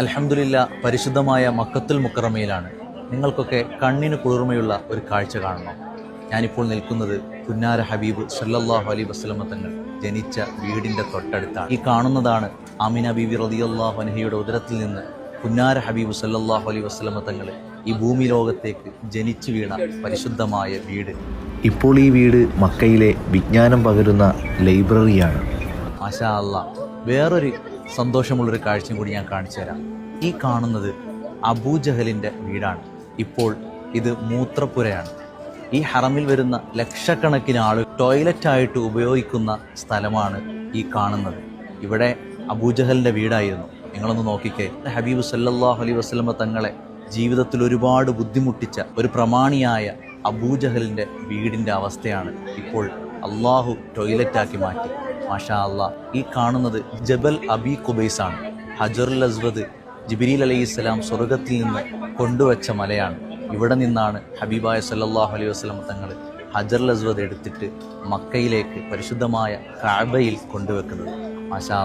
അൽഹംദുലില്ല പരിശുദ്ധമായ മക്കത്തുൽ മുക്കറമയിലാണ്. നിങ്ങൾക്കൊക്കെ കണ്ണിന് കുളിർമയുള്ള ഒരു കാഴ്ച കാണണം. ഞാനിപ്പോൾ നിൽക്കുന്നത് കുന്നാര ഹബീബ് സല്ലല്ലാഹു അലൈഹി വസ്ലമ തങ്ങൾ ജനിച്ച വീടിന്റെ തൊട്ടടുത്താണ്. ഈ കാണുന്നതാണ് അമിന ബീബി റളിയല്ലാഹു അനഹയുടെ ഉദരത്തിൽ നിന്ന് കുന്നാര ഹബീബ് സല്ലല്ലാഹു അലൈഹി വസ്ലമ തങ്ങൾ ഈ ഭൂമി ലോകത്തേക്ക് ജനിച്ചു വീണ പരിശുദ്ധമായ വീട്. ഇപ്പോൾ ഈ വീട് മക്കയിലെ വിജ്ഞാനം പകരുന്ന ലൈബ്രറിയാണ്. മാഷാ അല്ല വേറൊരു സന്തോഷമുള്ളൊരു കാഴ്ചയും കൂടി ഞാൻ കാണിച്ചു തരാം. ഈ കാണുന്നത് അബൂജഹലിന്റെ വീടാണ്. ഇപ്പോൾ ഇത് മൂത്രപ്പുരയാണ്. ഈ ഹറമിൽ വരുന്ന ലക്ഷക്കണക്കിന് ആളുകൾ ടോയ്ലറ്റായിട്ട് ഉപയോഗിക്കുന്ന സ്ഥലമാണ് ഈ കാണുന്നത്. ഇവിടെ അബൂജഹലിന്റെ വീടായിരുന്നു. നിങ്ങളൊന്ന് നോക്കിക്കേ. ഹബീബ് സല്ലാഹു അലൈ വസ്ലമ തങ്ങളെ ജീവിതത്തിൽ ഒരുപാട് ബുദ്ധിമുട്ടിച്ച ഒരു പ്രമാണിയായ അബൂജഹലിന്റെ വീടിന്റെ അവസ്ഥയാണ് ഇപ്പോൾ അള്ളാഹു ടോയ്ലറ്റാക്കി മാറ്റി. മാഷാ ഈ കാണുന്നത് ജബൽ അബി കുബൈസ് ആണ് ഹജറുൽ അസ്വദ് ജിബിരിൽ അലൈഹി സ്വലാം സ്വർഗത്തിൽ നിന്ന് കൊണ്ടുവച്ച മലയാണ്. ഇവിടെ നിന്നാണ് ഹബീബായ സല്ലാഹു അലൈഹി വസല്ലം തങ്ങൾ ഹജറുൽ അസ്വദ് എടുത്തിട്ട് മക്കയിലേക്ക് പരിശുദ്ധമായ കാബയിൽ കൊണ്ടുവെക്കുന്നത്. മാഷാ.